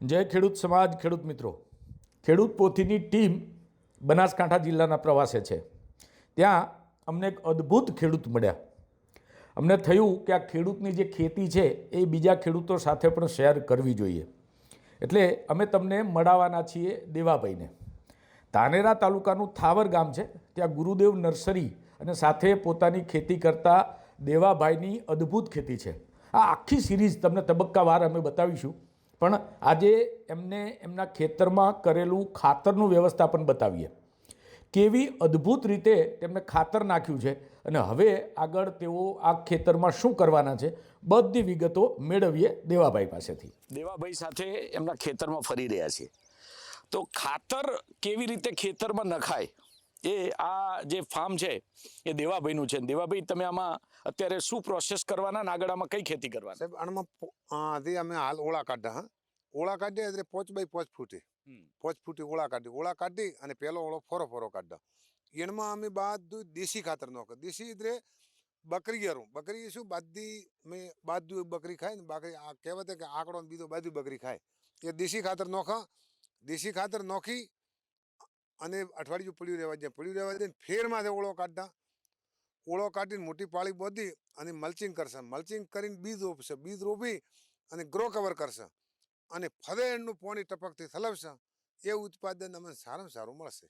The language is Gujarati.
જય ખેડૂત સમાજ, ખેડૂત મિત્રો. ખેડૂત પોથીની ટીમ બનાસકાંઠા જિલ્લાના પ્રવાસે છે. ત્યાં અમને એક અદ્ભુત ખેડૂત મળ્યા. અમને થયું કે આ ખેડૂતની જે ખેતી છે એ બીજા ખેડૂતો સાથે પણ શેર કરવી જોઈએ. એટલે અમે તમને મળાવવાના છીએ દેવાભાઈને. ધાનેરા તાલુકાનું થાવર ગામ છે. ત્યાં ગુરુદેવ નર્સરી અને સાથે પોતાની ખેતી કરતા દેવાભાઈની અદ્ભુત ખેતી છે. આ આખી સિરીઝ તમને તબક્કાવાર અમે બતાવીશું. પણ આજે એમને એમના ખેતરમાં કરેલું ખાતરનું વ્યવસ્થાપન બતાવીએ. કેવી અદ્ભુત રીતે તેમણે ખાતર નાખ્યું છે અને હવે આગળ તેઓ આ ખેતરમાં શું કરવાના છે બધી વિગતો મેળવીએ દેવાભાઈ પાસેથી. દેવાભાઈ સાથે એમના ખેતરમાં ફરી રહ્યા છે તો ખાતર કેવી રીતે ખેતરમાં નખાય? એ આ જે ફાર્મ છે એ દેવાભાઈનું છે. દેવાભાઈ તમે આમાં અત્યારે શું પ્રોસેસ કરવાના ને આગળ આમાં કઈ ખેતી કરવાના? સાહેબ આનામાં પો- આ જે અમે હાલ ઓળા કાઢ્યા હા. ઓળા કાઢીએ એટલે પોચ બાય પોચ ફૂટે. પોચ ફૂટી ઓળા કાઢી. ઓળા કાઢી અને પેલો ઓળો ફોરો ફોરો કાઢો એમાં અમે બધું દેશી ખાતર નાખે દેશી એટલે બકરી ગરું બકરી શું બાદી મેં બાદુ બકરી ખાય ને બાકરી આ કહેવત કે આંકડો બીજો બાજુ બકરી ખાય. એ દેશી ખાતર નોખા. દેશી ખાતર નોખી અને અઠવાડિયું પડ્યું રહેવા દે, પડ્યું રહેવા દે ને ફેર માથે ઓળો કાઢતા. ઓળો કાઢીને મોટી પાળી બોધી અને મલ્ચિંગ કરશે. મલ્ચિંગ કરીને બીજ રોપશે. બીજ રોપી અને ગ્રો કવર કરશે. અને ફરેણનું પોણી ટપકથી થલવશે. એ ઉત્પાદન અમને સારામાં સારું મળશે.